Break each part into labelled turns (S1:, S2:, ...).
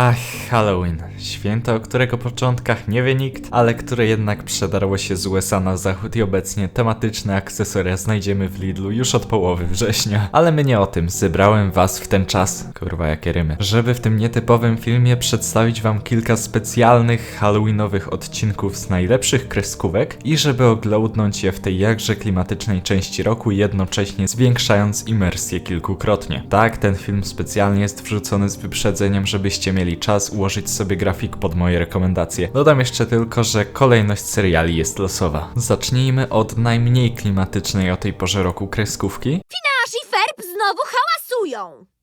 S1: Ach, Halloween. Święto, o którego początkach nie wie nikt, ale które jednak przedarło się z USA na zachód i obecnie tematyczne akcesoria znajdziemy w Lidlu już od połowy września. Ale my nie o tym, zebrałem was w ten czas, kurwa jakie rymy, żeby w tym nietypowym filmie przedstawić wam kilka specjalnych halloweenowych odcinków z najlepszych kreskówek i żeby oglądnąć je w tej jakże klimatycznej części roku, jednocześnie zwiększając imersję kilkukrotnie. Tak, ten film specjalnie jest wrzucony z wyprzedzeniem, żebyście mieli czas ułożyć sobie grafik pod moje rekomendacje. Dodam jeszcze tylko, że kolejność seriali jest losowa. Zacznijmy od najmniej klimatycznej o tej porze roku kreskówki.
S2: Nasz i Ferb znowu hałasują!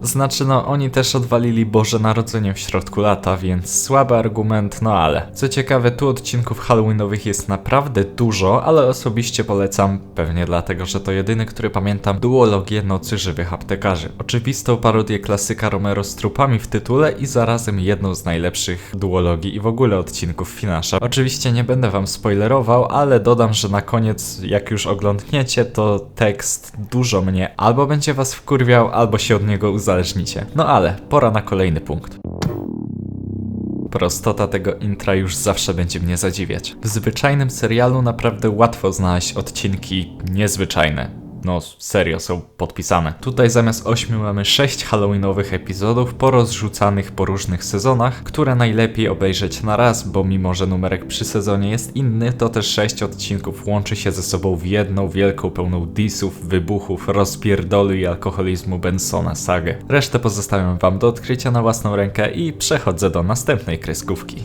S1: Znaczy no, oni też odwalili Boże Narodzenie w środku lata, więc słaby argument, no ale. Co ciekawe, tu odcinków halloweenowych jest naprawdę dużo, ale osobiście polecam, pewnie dlatego, że to jedyny, który pamiętam, duologię Nocy Żywych Aptekarzy. Oczywistą parodię klasyka Romero z trupami w tytule i zarazem jedną z najlepszych duologii i w ogóle odcinków Finasza. Oczywiście nie będę wam spoilerował, ale dodam, że na koniec, jak już oglądniecie, to tekst dużo mnie albo będzie was wkurwiał, albo się od niego uzależnicie. No ale, pora na kolejny punkt. Prostota tego intra już zawsze będzie mnie zadziwiać. W zwyczajnym serialu naprawdę łatwo znaleźć odcinki niezwyczajne. No, serio, są podpisane. Tutaj zamiast 8 mamy 6 halloweenowych epizodów porozrzucanych po różnych sezonach, które najlepiej obejrzeć na raz, bo mimo, że numerek przy sezonie jest inny, to też 6 odcinków łączy się ze sobą w jedną wielką, pełną disów, wybuchów, rozpierdolu i alkoholizmu Bensona sagę. Resztę pozostawiam wam do odkrycia na własną rękę i przechodzę do następnej kreskówki.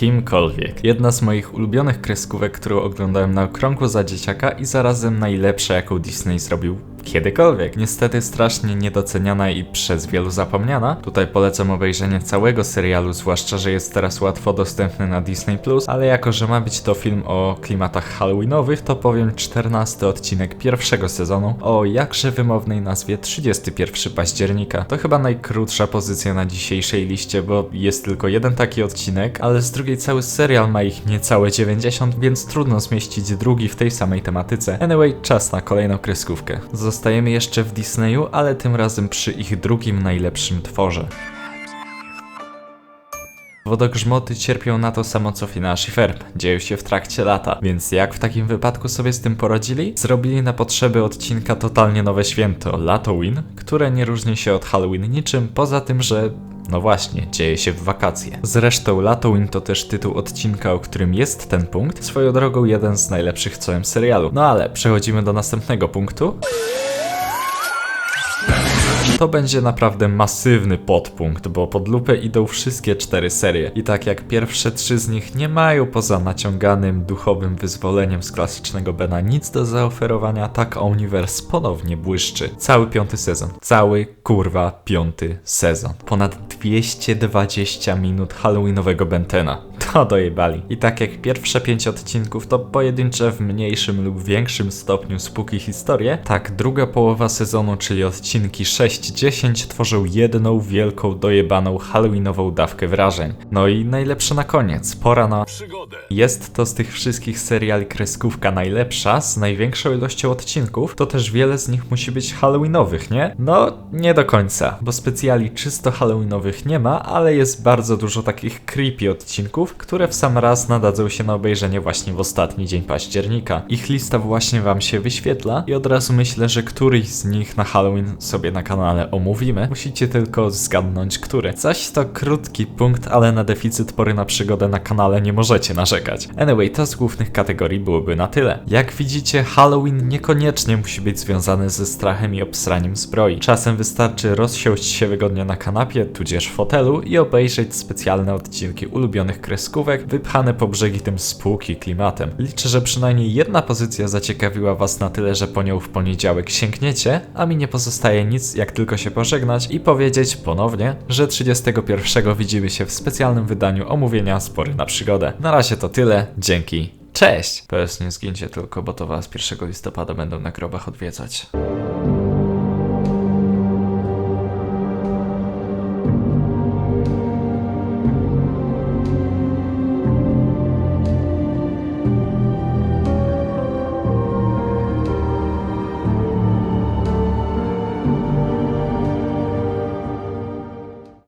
S1: Kimkolwiek. Jedna z moich ulubionych kreskówek, którą oglądałem na okrągło za dzieciaka i zarazem najlepsza, jaką Disney zrobił kiedykolwiek. Niestety strasznie niedoceniana i przez wielu zapomniana. Tutaj polecam obejrzenie całego serialu, zwłaszcza, że jest teraz łatwo dostępny na Disney+, ale jako, że ma być to film o klimatach halloweenowych, to powiem 14 odcinek pierwszego sezonu o jakże wymownej nazwie 31 października. To chyba najkrótsza pozycja na dzisiejszej liście, bo jest tylko jeden taki odcinek, ale z drugiej cały serial ma ich niecałe 90, więc trudno zmieścić drugi w tej samej tematyce. Anyway, czas na kolejną kreskówkę. Zostajemy jeszcze w Disneyu, ale tym razem przy ich drugim najlepszym tworze. Wodogrzmoty cierpią na to samo co Finasz i Ferb. Dzieją się w trakcie lata, więc jak w takim wypadku sobie z tym poradzili? Zrobili na potrzeby odcinka totalnie nowe święto, Latowin, które nie różni się od Halloween niczym, poza tym, że no właśnie, dzieje się w wakacje. Zresztą Latowin to też tytuł odcinka, o którym jest ten punkt, swoją drogą jeden z najlepszych w całym serialu. No ale przechodzimy do następnego punktu. To będzie naprawdę masywny podpunkt, bo pod lupę idą wszystkie cztery serie. I tak jak pierwsze trzy z nich nie mają poza naciąganym duchowym wyzwoleniem z klasycznego Bena nic do zaoferowania, tak Omniverse ponownie błyszczy. Cały piąty sezon. Cały kurwa piąty sezon. Ponad 220 minut halloweenowego Bentena. To dojebali. I tak jak pierwsze pięć odcinków to pojedyncze w mniejszym lub większym stopniu spóki historie, tak druga połowa sezonu, czyli odcinki 6-10 tworzą jedną wielką, dojebaną halloweenową dawkę wrażeń. No i najlepsze na koniec, pora na... Jest to z tych wszystkich seriali kreskówka najlepsza, z największą ilością odcinków, to też wiele z nich musi być halloweenowych, nie? No, nie do końca, bo specjali czysto halloweenowych nie ma, ale jest bardzo dużo takich creepy odcinków, które w sam raz nadadzą się na obejrzenie właśnie w ostatni dzień października. Ich lista właśnie wam się wyświetla i od razu myślę, że któryś z nich na Halloween sobie na kanale omówimy. Musicie tylko zgadnąć, który. Zaś to krótki punkt, ale na deficyt pory na przygodę na kanale nie możecie narzekać. Anyway, to z głównych kategorii byłoby na tyle. Jak widzicie, Halloween niekoniecznie musi być związany ze strachem i obsraniem zbroi. Czasem wystarczy rozsiąść się wygodnie na kanapie, tudzież fotelu i obejrzeć specjalne odcinki ulubionych kreskówek, wypchane po brzegi tym spółki klimatem. Liczę, że przynajmniej jedna pozycja zaciekawiła was na tyle, że po nią w poniedziałek sięgniecie, a mi nie pozostaje nic jak tylko się pożegnać i powiedzieć ponownie, że 31 widzimy się w specjalnym wydaniu omówienia Spory na przygodę. Na razie to tyle, dzięki, cześć! PS nie zgincie tylko, bo to was 1 listopada będą na grobach odwiedzać.